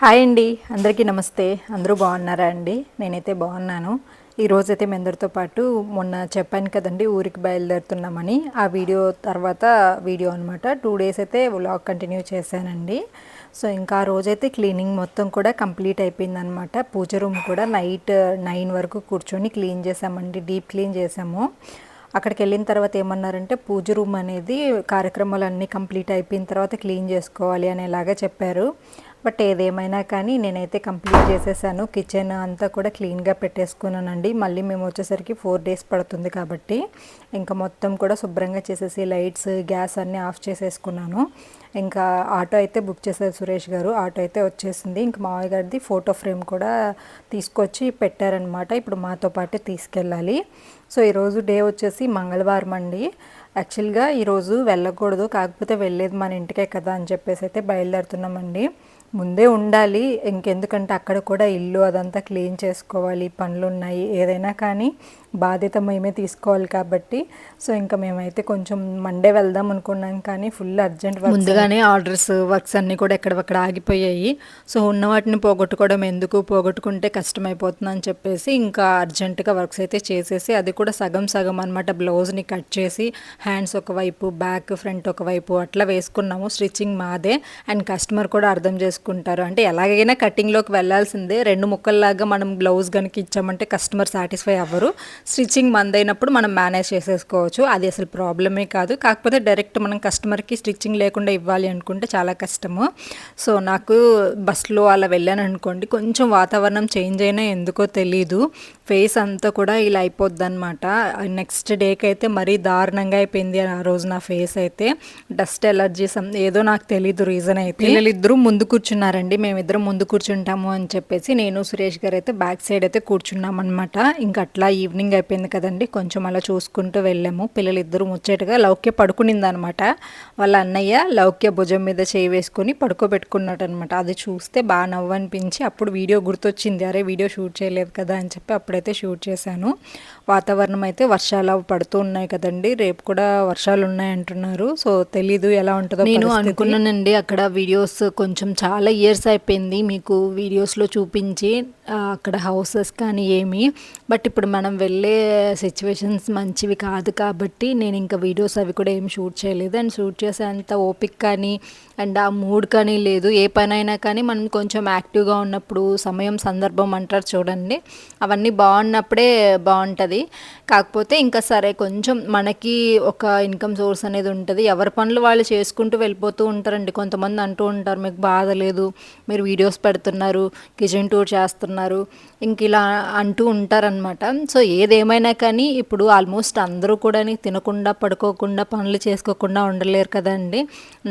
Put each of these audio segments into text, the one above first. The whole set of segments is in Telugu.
హాయ్ అండి అందరికీ నమస్తే. అందరూ బాగున్నారా అండి? నేనైతే బాగున్నాను. ఈరోజు అయితే మీ అందరితో పాటు మొన్న చెప్పాను కదండి ఊరికి బయలుదేరుతున్నామని. ఆ వీడియో తర్వాత వీడియో అనమాట టూ డేస్ అయితే వ్లాగ్ కంటిన్యూ చేశానండి. సో ఇంకా ఆ రోజైతే క్లీనింగ్ మొత్తం కూడా కంప్లీట్ అయిపోయిందనమాట పూజ రూమ్ కూడా నైట్ నైన్ వరకు కూర్చొని క్లీన్ చేసామండి డీప్ క్లీన్ చేసాము అక్కడికి వెళ్ళిన తర్వాత ఏమన్నారంటే పూజ రూమ్ అనేది కార్యక్రమాలు అన్నీ కంప్లీట్ అయిపోయిన తర్వాత క్లీన్ చేసుకోవాలి అనేలాగా చెప్పారు. బట్ ఏదేమైనా కానీ నేనైతే కంప్లీట్ చేసేసాను. కిచెన్ అంతా కూడా క్లీన్గా పెట్టేసుకున్నానండి. మళ్ళీ మేము వచ్చేసరికి ఫోర్ డేస్ పడుతుంది కాబట్టి ఇంకా మొత్తం కూడా శుభ్రంగా చేసేసి లైట్స్ గ్యాస్ అన్నీ ఆఫ్ చేసేసుకున్నాను. ఇంకా ఆటో అయితే బుక్ చేశారు సురేష్ గారు. ఆటో అయితే వచ్చేసింది. ఇంకా మామయ్య గారిది ఫోటో ఫ్రేమ్ కూడా తీసుకొచ్చి పెట్టారనమాట ఇప్పుడు మాతో పాటే తీసుకెళ్ళాలి. సో ఈరోజు డే వచ్చేసి మంగళవారం అండి. యాక్చువల్గా ఈరోజు వెళ్ళకూడదు. కాకపోతే వెళ్ళేది మన ఇంటికే కదా అని చెప్పేసి అయితే బయలుదేరుతున్నామండి. ముందే ఉండాలి. ఇంకెందుకంటే అక్కడ కూడా ఇల్లు అదంతా క్లీన్ చేసుకోవాలి. పనులు ఉన్నాయి ఏదైనా కానీ బాధ్యత మేమే తీసుకోవాలి కాబట్టి సో ఇంకా మేమైతే కొంచెం మండే వెళ్దాం అనుకున్నాం కానీ ఫుల్ అర్జెంట్ ముందుగానే ఆర్డర్స్ వర్క్స్ అన్నీ కూడా ఎక్కడక్కడ ఆగిపోయాయి. సో ఉన్న వాటిని పోగొట్టుకోవడం ఎందుకు? పోగొట్టుకుంటే కష్టమైపోతుంది అని చెప్పేసి ఇంకా అర్జెంటుగా వర్క్స్ అయితే చేసేసి అది కూడా సగం సగం అనమాట బ్లౌజ్ని కట్ చేసి హ్యాండ్స్ ఒకవైపు బ్యాక్ ఫ్రంట్ ఒకవైపు అట్లా వేసుకున్నాము. స్టిచ్చింగ్ మాదే. అండ్ కస్టమర్ కూడా అర్థం చేసుకుంటారు. అంటే ఎలాగైనా కటింగ్లోకి వెళ్ళాల్సిందే. రెండు ముక్కల్లాగా మనం బ్లౌజ్ కనుక ఇచ్చామంటే కస్టమర్ సాటిస్ఫై అవ్వరు. స్టిచ్చింగ్ మందైనప్పుడు మనం మేనేజ్ చేసేసుకోవచ్చు. అది అసలు ప్రాబ్లమే కాదు. కాకపోతే డైరెక్ట్ మనం కస్టమర్కి స్టిచ్చింగ్ లేకుండా ఇవ్వాలి అనుకుంటే చాలా కష్టము. సో నాకు బస్లో అలా వెళ్ళాను అనుకోండి కొంచెం వాతావరణం చేంజ్ అయినా ఎందుకో తెలీదు. ఫేస్ అంతా కూడా ఇలా అయిపోద్ది అనమాట నెక్స్ట్ డేకి అయితే మరీ దారుణంగా అయిపోయింది ఆ రోజు నా ఫేస్ అయితే. డస్ట్ ఎలర్జీస్ ఏదో నాకు తెలీదు రీజన్ అయితే. వీళ్ళిద్దరూ ముందు కూర్చున్నారండి. మేమిద్దరం ముందు కూర్చుంటాము అని చెప్పేసి నేను సురేష్ గారు అయితే బ్యాక్ సైడ్ అయితే కూర్చున్నాం అనమాట ఇంకా అట్లా ఈవినింగ్ అయిపోయింది కదండి. కొంచెం అలా చూసుకుంటూ వెళ్ళాము. పిల్లలిద్దరూ ముచ్చటగా లౌక్య పడుకునింది అనమాట వాళ్ళ అన్నయ్య లౌక్య భుజం మీద చేయి వేసుకొని పడుకోబెట్టుకున్నాడు అనమాట అది చూస్తే బాగా నవ్వు అనిపించి అప్పుడు వీడియో గుర్తొచ్చింది. అరే వీడియో షూట్ చేయలేదు కదా అని చెప్పి అప్పుడైతే షూట్ చేశాను. వాతావరణం అయితే వర్షాలు అవి పడుతూ ఉన్నాయి కదండి. రేపు కూడా వర్షాలు ఉన్నాయి అంటున్నారు. సో తెలీదు ఎలా ఉంటుందో నేను అనుకున్నానండి అక్కడ వీడియోస్ కొంచెం చాలా ఇయర్స్ అయిపోయింది. మీకు వీడియోస్లో చూపించి అక్కడ హౌసెస్ కానీ ఏమి. బట్ ఇప్పుడు మనం వెళ్ళే సిచ్యువేషన్స్ మంచివి కాదు కాబట్టి నేను ఇంకా వీడియోస్ అవి కూడా ఏం షూట్ చేయలేదు. అండ్ షూట్ చేసేంత ఓపిక కానీ అండ్ ఆ మూడ్ కానీ లేదు. ఏ పనైనా కానీ మనం కొంచెం యాక్టివ్గా ఉన్నప్పుడు సమయం సందర్భం అంటారు చూడండి. అవన్నీ బాగున్నప్పుడే బాగుంటుంది. కాకపోతే ఇంకా సరే కొంచెం మనకి ఒక ఇన్కమ్ సోర్స్ అనేది ఉంటుంది. ఎవరి పనులు వాళ్ళు చేసుకుంటూ వెళ్ళిపోతూ ఉంటారండి. కొంతమంది అంటూ ఉంటారు మీకు బాధ లేదు మీరు వీడియోస్ పెడుతున్నారు కిచెన్ టూర్ చేస్తున్నారు. ఇంక ఇలా అంటూ ఉంటారనమాట సో ఏదేమైనా కానీ ఇప్పుడు ఆల్మోస్ట్ అందరూ కూడా తినకుండా పడుకోకుండా పనులు చేసుకోకుండా ఉండలేరు కదండి.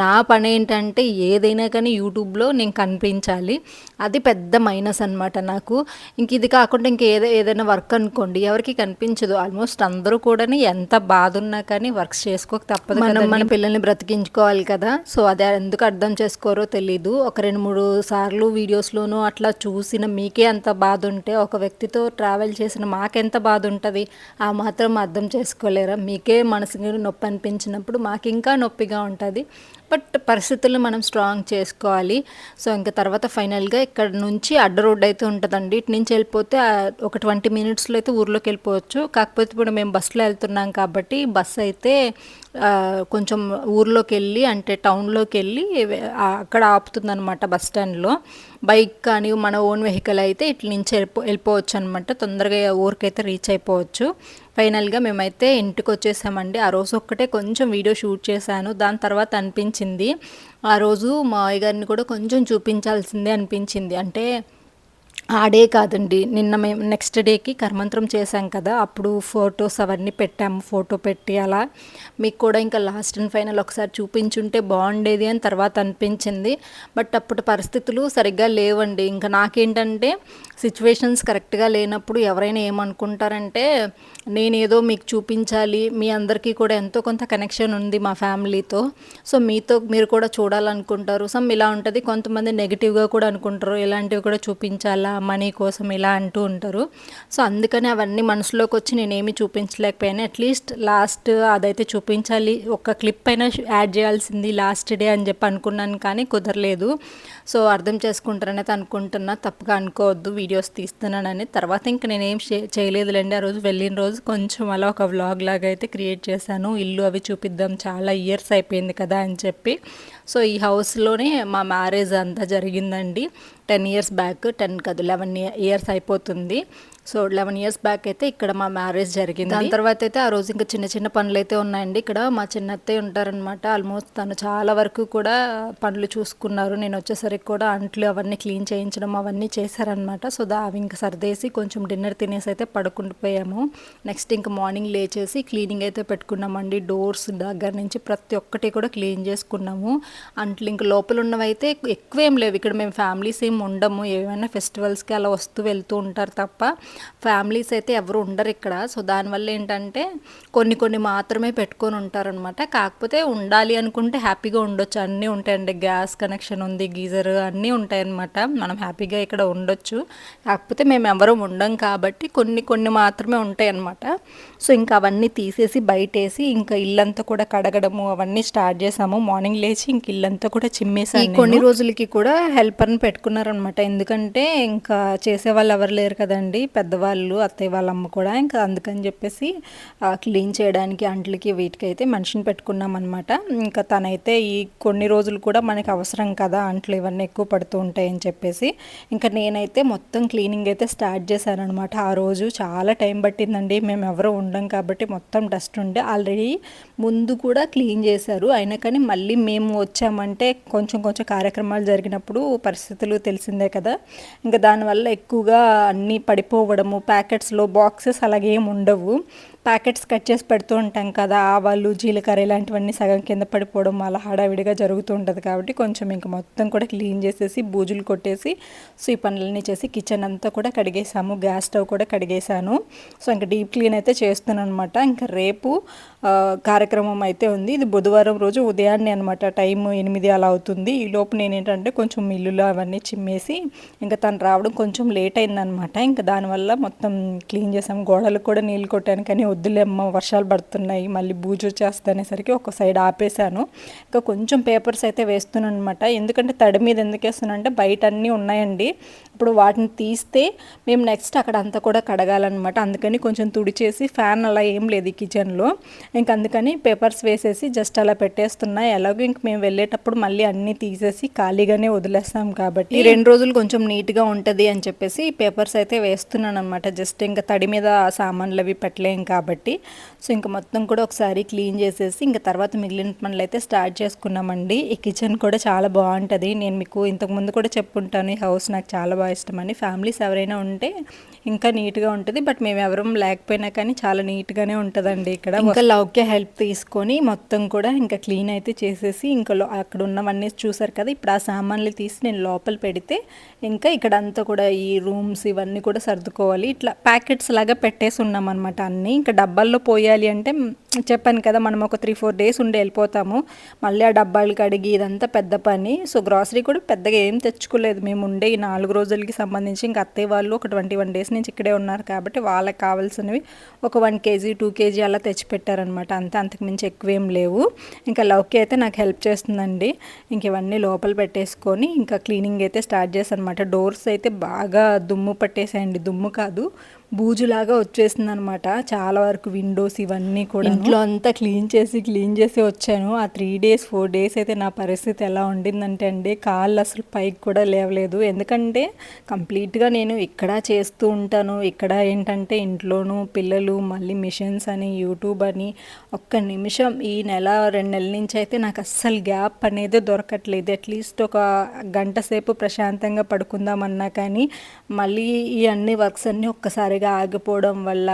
నా పని ఏంటంటే ఏదైనా కానీ యూట్యూబ్లో నేను కనిపించాలి. అది పెద్ద మైనస్ అనమాట నాకు. ఇంక ఇది కాకుండా ఇంక ఏదో ఏదైనా వర్క్ అనుకోండి ఎవరికి కనిపించదు. ఆల్మోస్ట్ అందరూ కూడా ఎంత బాధ ఉన్నా కానీ వర్క్స్ చేసుకోక తప్పదు మనం మన పిల్లల్ని బ్రతికించుకోవాలి కదా. సో అదే ఎందుకు అర్థం చేసుకోరో తెలీదు. ఒక రెండు మూడు సార్లు వీడియోస్లోనూ అట్లా చూసిన మీకే అంత బాధ ఉంటే ఒక వ్యక్తితో ట్రావెల్ చేసిన మాకెంత బాధ ఉంటుంది ఆ మాత్రం అర్థం చేసుకోలేరా? మీకే మనసుకి నొప్పి అనిపించినప్పుడు మాకు ఇంకా నొప్పిగా ఉంటుంది. బట్ పరిస్థితులను మనం స్ట్రాంగ్ చేసుకోవాలి. సో ఇంకా తర్వాత ఫైనల్గా ఇక్కడ నుంచి అడ్డ రోడ్ అయితే ఉంటుందండి. ఇటు నుంచి వెళ్ళిపోతే ఒక ట్వంటీ మినిట్స్లో అయితే ఊర్లోకి వెళ్ళిపోవచ్చు. కాకపోతే ఇప్పుడు మేము బస్సులో వెళ్తున్నాం కాబట్టి బస్ అయితే కొంచెం ఊర్లోకి వెళ్ళి అంటే టౌన్లోకి వెళ్ళి అక్కడ ఆపుతుందన్నమాట బస్ స్టాండ్లో. బైక్ కానీ మన ఓన్ వెహికల్ అయితే ఇట్ల నుంచి వెళ్ళిపో వెళ్ళిపోవచ్చు అనమాట తొందరగా ఊరికైతే రీచ్ అయిపోవచ్చు. ఫైనల్గా మేమైతే ఇంటికి వచ్చేసామండి ఆ రోజు ఒక్కటే కొంచెం వీడియో షూట్ చేశాను. దాని తర్వాత అనిపించింది. ఆ రోజు మా అయ్య గారిని కూడా కొంచెం చూపించాల్సిందే అనిపించింది. అంటే ఆ డే కాదండి. నిన్న మేము నెక్స్ట్ డేకి కర్మంత్రం చేశాం కదా. అప్పుడు ఫొటోస్ అవన్నీ పెట్టాము. ఫోటో పెట్టి అలా. మీకు కూడా ఇంకా లాస్ట్ అండ్ ఫైనల్ ఒకసారి చూపించుంటే బాగుండేది అని తర్వాత అనిపించింది. బట్ అప్పుడు పరిస్థితులు సరిగ్గా లేవండి. ఇంకా నాకేంటంటే సిచ్యువేషన్స్ కరెక్ట్గా లేనప్పుడు ఎవరైనా ఏమనుకుంటారంటే నేనేదో మీకు చూపించాలి. మీ అందరికీ కూడా ఎంతో కొంత కనెక్షన్ ఉంది మా ఫ్యామిలీతో. సో మీతో మీరు కూడా చూడాలనుకుంటారు. సమ్ ఇలా ఉంటుంది. కొంతమంది నెగిటివ్గా కూడా అనుకుంటారు. ఇలాంటివి కూడా చూపించాలా? మనీ కోసం ఇలా అంటూ ఉంటారు. సో అందుకని అవన్నీ మనసులోకి వచ్చి నేనేమి చూపించలేకపోయాను. అట్లీస్ట్ లాస్ట్ అదైతే చూపించాలి. ఒక క్లిప్ అయినా యాడ్ చేయాల్సింది లాస్ట్ డే అని చెప్పి అనుకున్నాను కానీ కుదరలేదు. సో అర్థం చేసుకుంటారనేది అనుకుంటున్నా. తప్పుగా అనుకోవద్దు. వీడియోస్ తీస్తున్నానని. తర్వాత ఇంక నేనేం చే- చేయలేదులేండి. ఆ రోజు వెళ్ళిన రోజు కొంచెం అలా ఒక వ్లాగ్ లాగా అయితే క్రియేట్ చేశాను. ఇల్లు అవి చూపిద్దాం. చాలా ఇయర్స్ అయిపోయింది కదా అని చెప్పి. సో ఈ హౌస్లోనే మా మ్యారేజ్ అంతా జరిగిందండి. టెన్ ఇయర్స్ బ్యాక్ టెన్ కాదు లెవెన్ ఇయర్స్ అయిపోతుంది. సో లెవెన్ ఇయర్స్ బ్యాక్ అయితే ఇక్కడ మా మ్యారేజ్ జరిగింది. దాని తర్వాత అయితే ఆ రోజు ఇంకా చిన్న చిన్న పనులు అయితే ఉన్నాయండి. ఇక్కడ మా చిన్న అత్తయ్య ఉంటారనమాట ఆల్మోస్ట్ తను చాలా వరకు కూడా పనులు చూసుకున్నారు. నేను వచ్చేసరికి కూడా అంట్లు అవన్నీ క్లీన్ చేయించడం అవన్నీ చేశారనమాట సో దా అవి ఇంకా సర్దేసి కొంచెం డిన్నర్ తినేసి అయితే పడుకుండిపోయాము నెక్స్ట్ ఇంకా మార్నింగ్ లేచేసి క్లీనింగ్ అయితే పెట్టుకున్నామండి. డోర్స్ దగ్గర నుంచి ప్రతి ఒక్కటి కూడా క్లీన్ చేసుకున్నాము. అంట్లు ఇంక లోపల ఉన్నవైతే ఎక్కువ ఏం లేవు. ఇక్కడ మేము ఫ్యామిలీస్ ఏం ఉండము. ఏమైనా ఫెస్టివల్స్కి అలా వస్తూ వెళ్తూ ఉంటారు తప్ప ఫ్యామిలీస్ అయితే ఎవరు ఉండరు ఇక్కడ. సో దానివల్ల ఏంటంటే కొన్ని కొన్ని మాత్రమే పెట్టుకొని ఉంటారనమాట కాకపోతే ఉండాలి అనుకుంటే హ్యాపీగా ఉండొచ్చు. అన్నీ ఉంటాయండి. గ్యాస్ కనెక్షన్ ఉంది గీజర్ అన్నీ ఉంటాయన్నమాట. మనం హ్యాపీగా ఇక్కడ ఉండొచ్చు. కాకపోతే మేము ఎవరు ఉండం కాబట్టి కొన్ని కొన్ని మాత్రమే ఉంటాయి అన్నమాట సో ఇంకా అవన్నీ తీసేసి బయటేసి ఇంకా ఇల్లంతా కూడా కడగడము అవన్నీ స్టార్ట్ చేసాము. మార్నింగ్ లేచి ఇంక ఇల్లంతా కూడా చిమ్మేసాను కొన్ని రోజులకి కూడా హెల్పర్ని పెట్టుకున్నారనమాట ఎందుకంటే ఇంకా చేసే వాళ్ళు ఎవరు లేరు కదండి. పెద్దవాళ్ళు అత్తయ్య వాళ్ళ అమ్మ కూడా. ఇంకా అందుకని చెప్పేసి క్లీన్ చేయడానికి అంట్లకి వీటికి అయితే మనిషిని పెట్టుకున్నాం అనమాట ఇంకా తనైతే ఈ కొన్ని రోజులు కూడా మనకి అవసరం కదా అంట్లు ఇవన్నీ ఎక్కువ పడుతూ ఉంటాయని చెప్పేసి. ఇంకా నేనైతే మొత్తం క్లీనింగ్ అయితే స్టార్ట్ చేశాను అనమాట ఆ రోజు చాలా టైం పట్టిందండి. మేము ఎవరు ఉండం కాబట్టి మొత్తం డస్ట్ ఉండే. ఆల్రెడీ ముందు కూడా క్లీన్ చేశారు. అయినా కానీ మళ్ళీ మేము వచ్చామంటే కొంచెం కొంచెం కార్యక్రమాలు జరిగినప్పుడు పరిస్థితులు తెలిసిందే కదా. ఇంకా దానివల్ల ఎక్కువగా అన్నీ పడిపోవడము ప్యాకెట్స్లో బాక్సెస్ అలాగే ఏమి ఉండవు. ప్యాకెట్స్ కట్ చేసి పెడుతూ ఉంటాం కదా ఆవాలు జీలకర్ర ఇలాంటివన్నీ సగం కింద పడిపోవడం అలా హడావిడిగా జరుగుతూ ఉంటుంది కాబట్టి కొంచెం ఇంక మొత్తం కూడా క్లీన్ చేసేసి బూజులు కొట్టేసి సో ఈ పనులన్నీ చేసి కిచెన్ అంతా కూడా కడిగేసాము. గ్యాస్ స్టవ్ కూడా కడిగేసాను. సో ఇంకా డీప్ క్లీన్ అయితే చేస్తున్నాను అనమాట ఇంకా రేపు కార్యక్రమం అయితే ఉంది. ఇది బుధవారం రోజు ఉదయాన్నే అనమాట టైం ఎనిమిది అలా అవుతుంది. ఈ లోపు నేను ఏంటంటే కొంచెం మిల్లులు అవన్నీ చిమ్మేసి ఇంకా తను రావడం కొంచెం లేట్ అయిందనమాట ఇంకా దానివల్ల మొత్తం క్లీన్ చేసాము. గోడలకు కూడా నీళ్ళు కొట్టాను కానీ వద్దులేమ్మ వర్షాలు పడుతున్నాయి మళ్ళీ బూజు వచ్చేస్తనేసరికి ఒక సైడ్ ఆపేశాను. ఇంకా కొంచెం పేపర్స్ అయితే వేస్తున్నాను అనమాట ఎందుకంటే తడి మీద ఎందుకు వేస్తున్నాను అంటే బయట అన్నీ ఉన్నాయండి. ఇప్పుడు వాటిని తీస్తే మేము నెక్స్ట్ అక్కడ అంతా కూడా కడగాలన్నమాట. అందుకని కొంచెం తుడిచేసి ఫ్యాన్ అలా ఏం లేదు ఈ కిచెన్లో. ఇంక అందుకని పేపర్స్ వేసేసి జస్ట్ అలా పెట్టేస్తున్నా. ఎలాగో ఇంక మేము వెళ్ళేటప్పుడు మళ్ళీ అన్నీ తీసేసి ఖాళీగానే వదిలేస్తాం కాబట్టి ఈ రెండు రోజులు కొంచెం నీట్గా ఉంటుంది అని చెప్పేసి పేపర్స్ అయితే వేస్తున్నాను అనమాట జస్ట్ ఇంకా తడి మీద సామాన్లు అవి పెట్టలేం కాబట్టి. సో ఇంకా మొత్తం కూడా ఒకసారి క్లీన్ చేసేసి ఇంకా తర్వాత మిగిలిన పనులు అయితే స్టార్ట్ చేసుకున్నామండి. ఈ కిచెన్ కూడా చాలా బాగుంటుంది. నేను మీకు ఇంతకు ముందు కూడా చెప్పుంటాను. ఈ హౌస్ నాకు చాలా బాగా ఇష్టమని ఫ్యామిలీస్ ఎవరైనా ఉంటే ఇంకా నీట్గా ఉంటుంది. బట్ మేము ఎవరం లేకపోయినా కానీ చాలా నీట్గానే ఉంటుందండి ఇక్కడ. ఇంకా లౌక్య హెల్ప్ తీసుకొని మొత్తం కూడా ఇంకా క్లీన్ అయితే చేసేసి ఇంకా అక్కడ ఉన్నవన్నీ చూసారు కదా ఇప్పుడు ఆ సామాన్లు తీసి నేను లోపల పెడితే ఇంకా ఇక్కడ అంతా కూడా ఈ రూమ్స్ ఇవన్నీ కూడా సర్దుకోవాలి. ఇట్లా ప్యాకెట్స్ లాగా పెట్టేసి ఉన్నాం అనమాట అన్నీ. ఇంకా డబ్బాల్లో పోయాలి అంటే చెప్పాను కదా మనం ఒక త్రీ ఫోర్ డేస్ ఉండి వెళ్ళిపోతాము. మళ్ళీ ఆ డబ్బాలు కడిగి ఇదంతా పెద్ద పని. సో గ్రాసరీ కూడా పెద్దగా ఏం తెచ్చుకోలేదు. మేము ఉండే ఈ నాలుగు రోజులకి సంబంధించి ఇంకా అత్తయ్య వాళ్ళు ఒక ట్వంటీ వన్ డేస్ నుంచి ఇక్కడే ఉన్నారు కాబట్టి వాళ్ళకి కావాల్సినవి ఒక వన్ కేజీ టూ కేజీ అలా తెచ్చి పెట్టారనమాట అంతే అంతకుమించి ఎక్కువ ఏం లేవు. ఇంకా లవ్కి అయితే నాకు హెల్ప్ చేస్తుందండి. ఇంక ఇవన్నీ లోపల పెట్టేసుకొని ఇంకా క్లీనింగ్ అయితే స్టార్ట్ చేశాను అనమాట డోర్స్ అయితే బాగా దుమ్ము పట్టేసాయండి దుమ్ము కాదు బూజులాగా వచ్చేసింది అనమాట చాలా వరకు విండోస్ ఇవన్నీ కూడా ఇంట్లో అంతా క్లీన్ చేసి క్లీన్ చేసి వచ్చాను. ఆ త్రీ డేస్ ఫోర్ డేస్ అయితే నా పరిస్థితి ఎలా ఉండిందంటే అండి కాళ్ళు అసలు పైకి కూడా లేవలేదు. ఎందుకంటే కంప్లీట్గా నేను ఇక్కడ చేస్తూ ఉంటాను. ఇక్కడ ఏంటంటే ఇంట్లోనూ పిల్లలు మళ్ళీ మిషన్స్ అని యూట్యూబ్ అని ఒక్క నిమిషం ఈ నెల రెండు నెలల నుంచి అయితే నాకు అస్సలు గ్యాప్ అనేది దొరకట్లేదు. అట్లీస్ట్ ఒక గంట సేపు ప్రశాంతంగా పడుకుందామన్నా కానీ మళ్ళీ ఈ అన్ని వర్క్స్ అన్నీ ఒక్కసారి ఒక్కసారిగా ఆగిపోవడం వల్ల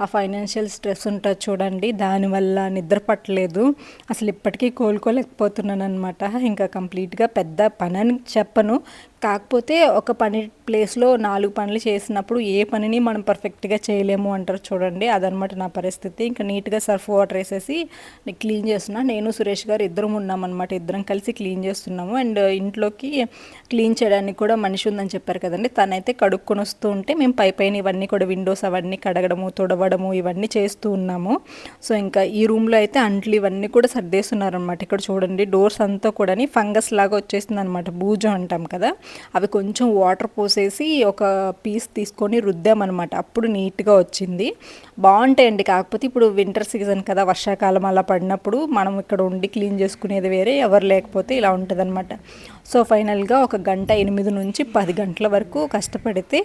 ఆ ఫైనాన్షియల్ స్ట్రెస్ ఉంటుంది చూడండి. దానివల్ల నిద్ర పట్టలేదు. అసలు ఇప్పటికీ కోలుకోలేకపోతున్నాను అనమాట ఇంకా కంప్లీట్గా పెద్ద పని అని చెప్పను. కాకపోతే ఒక పని ప్లేస్లో నాలుగు పనులు చేసినప్పుడు ఏ పనిని మనం పర్ఫెక్ట్గా చేయలేము అంటారు చూడండి. అదనమాట నా పరిస్థితి. ఇంకా నీట్గా సర్ఫ్ వాటర్ వేసేసి క్లీన్ చేస్తున్నా. నేను సురేష్ గారు ఇద్దరం ఉన్నామన్నమాట. ఇద్దరం కలిసి క్లీన్ చేస్తున్నాము. అండ్ ఇంట్లోకి క్లీన్ చేయడానికి కూడా మనిషి ఉందని చెప్పారు కదండి. తనైతే కడుక్కొని వస్తూ ఉంటే మేము పై పైన ఇవన్నీ కూడా విండోస్ అవన్నీ కడగడము తుడవడము ఇవన్నీ చేస్తూ ఉన్నాము. సో ఇంకా ఈ రూమ్లో అయితే అంట్లు ఇవన్నీ కూడా సర్దేస్తున్నారు అనమాట ఇక్కడ చూడండి డోర్స్ అంతా కూడా ఫంగస్ లాగా వచ్చేసింది అనమాట బూజు అంటాం కదా. అవి కొంచెం వాటర్ పోసేసి ఒక పీస్ తీసుకొని రుద్దామన్నమాట. అప్పుడు నీట్గా వచ్చింది. బాగుంటాయండి. కాకపోతే ఇప్పుడు వింటర్ సీజన్ కదా వర్షాకాలం అలా పడినప్పుడు మనం ఇక్కడ ఉండి క్లీన్ చేసుకునేది వేరే ఎవరు లేకపోతే ఇలా ఉంటుందన్నమాట. సో ఫైనల్గా ఒక గంట ఎనిమిది నుంచి పది గంటల వరకు కష్టపడితే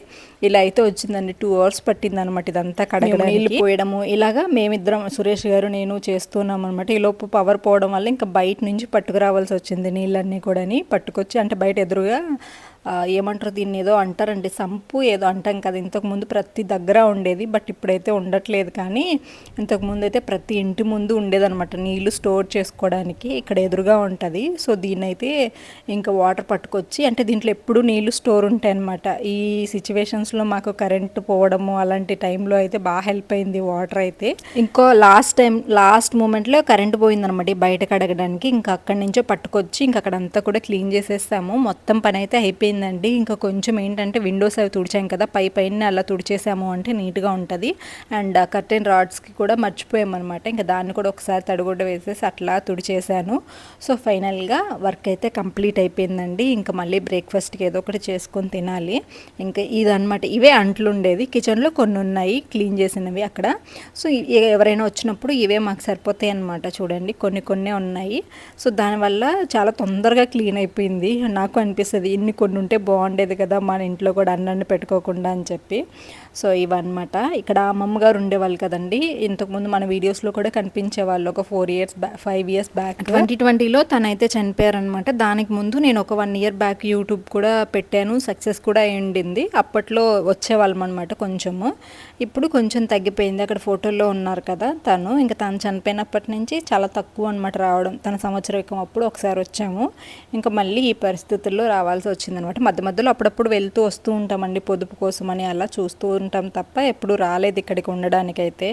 ఇలా అయితే వచ్చిందండి. టూ అవర్స్ పట్టింది అనమాట ఇదంతా కడగడం నీళ్ళు పోయడము ఇలాగా మేమిద్దరం సురేష్ గారు నేను చేస్తున్నాం అనమాట ఈ లోపు పవర్ పోవడం వల్ల ఇంకా బయట నుంచి పట్టుకురావాల్సి వచ్చింది నీళ్ళన్నీ కూడా పట్టుకొచ్చి అంటే బయట ఎదురుగా ఏమంటారు దీన్ని ఏదో అంటారండి సంపు ఏదో అంటాం కదా ఇంతకుముందు ప్రతి దగ్గర ఉండేది బట్ ఇప్పుడైతే ఉండట్లేదు కానీ ఇంతకుముందు అయితే ప్రతి ఇంటి ముందు ఉండేదన్నమాట నీళ్ళు స్టోర్ చేసుకోవడానికి ఇక్కడ ఎదురుగా ఉంటుంది. సో దీన్ని అయితే ఇంకా వాటర్ పట్టుకొచ్చి అంటే దీంట్లో ఎప్పుడూ నీళ్ళు స్టోర్ ఉంటాయి అన్నమాట ఈ సిచ్యువేషన్స్లో మాకు కరెంట్ పోవడము అలాంటి టైంలో అయితే బాగా హెల్ప్ అయింది వాటర్ అయితే. ఇంకో లాస్ట్ టైం లాస్ట్ మూమెంట్లో కరెంట్ పోయిందనమాట బయట కడగడానికి ఇంకా అక్కడి నుంచో పట్టుకొచ్చి ఇంకా అక్కడంతా కూడా క్లీన్ చేసేస్తాము. మొత్తం పని అయితే అయిపోయింది. అయిపోయిందండి ఇంకా కొంచెం ఏంటంటే విండోస్ అవి తుడిచాం కదా పై పైన అలా తుడిచేసాము అంటే నీట్గా ఉంటుంది. అండ్ కర్టెన్ రాడ్స్కి కూడా మర్చిపోయామన్నమాట. ఇంకా దాన్ని కూడా ఒకసారి తడిగుడ్డ వేసేసి అట్లా తుడిచేసాను. సో ఫైనల్గా వర్క్ అయితే కంప్లీట్ అయిపోయిందండి. ఇంకా మళ్ళీ బ్రేక్ఫాస్ట్కి ఏదో ఒకటి చేసుకొని తినాలి. ఇంకా ఇదనమాట ఇవే అంట్లు ఉండేది కిచెన్లో కొన్ని ఉన్నాయి క్లీన్ చేసినవి అక్కడ. సో ఎవరైనా వచ్చినప్పుడు ఇవే మాకు సరిపోతాయి అనమాట చూడండి. కొన్ని కొన్ని ఉన్నాయి. సో దానివల్ల చాలా తొందరగా క్లీన్ అయిపోయింది. నాకు అనిపిస్తుంది ఇన్ని కొన్ని ఉంటే బాగుండేది కదా మన ఇంట్లో కూడా అన్నాన్ని పెట్టుకోకుండా అని చెప్పి. సో ఇవన్నమాట. ఇక్కడ అమ్మమ్మ గారు ఉండేవాళ్ళు కదండి. ఇంతకుముందు మన వీడియోస్లో కూడా కనిపించే వాళ్ళు ఒక four years back five years back twenty ట్వంటీలో తనైతే చనిపోయారనమాట దానికి ముందు నేను ఒక వన్ ఇయర్ బ్యాక్ యూట్యూబ్ కూడా పెట్టాను. సక్సెస్ కూడా అయ్యింది అప్పట్లో వచ్చేవాళ్ళం అనమాట కొంచెము. ఇప్పుడు కొంచెం తగ్గిపోయింది. అక్కడ ఫోటోల్లో ఉన్నారు కదా తను. ఇంకా తను చనిపోయినప్పటి నుంచి చాలా తక్కువ అనమాట రావడం. తన సంవత్సరం అప్పుడు ఒకసారి వచ్చాము. ఇంకా మళ్ళీ ఈ పరిస్థితుల్లో రావాల్సి వచ్చిందనమాట మధ్య మధ్యలో అప్పుడప్పుడు వెళ్తూ వస్తూ ఉంటామండి. పొదుపు కోసమని అలా చూస్తూ ఉంటాం తప్ప ఎప్పుడు రాలేదు ఇక్కడికి ఉండడానికైతే.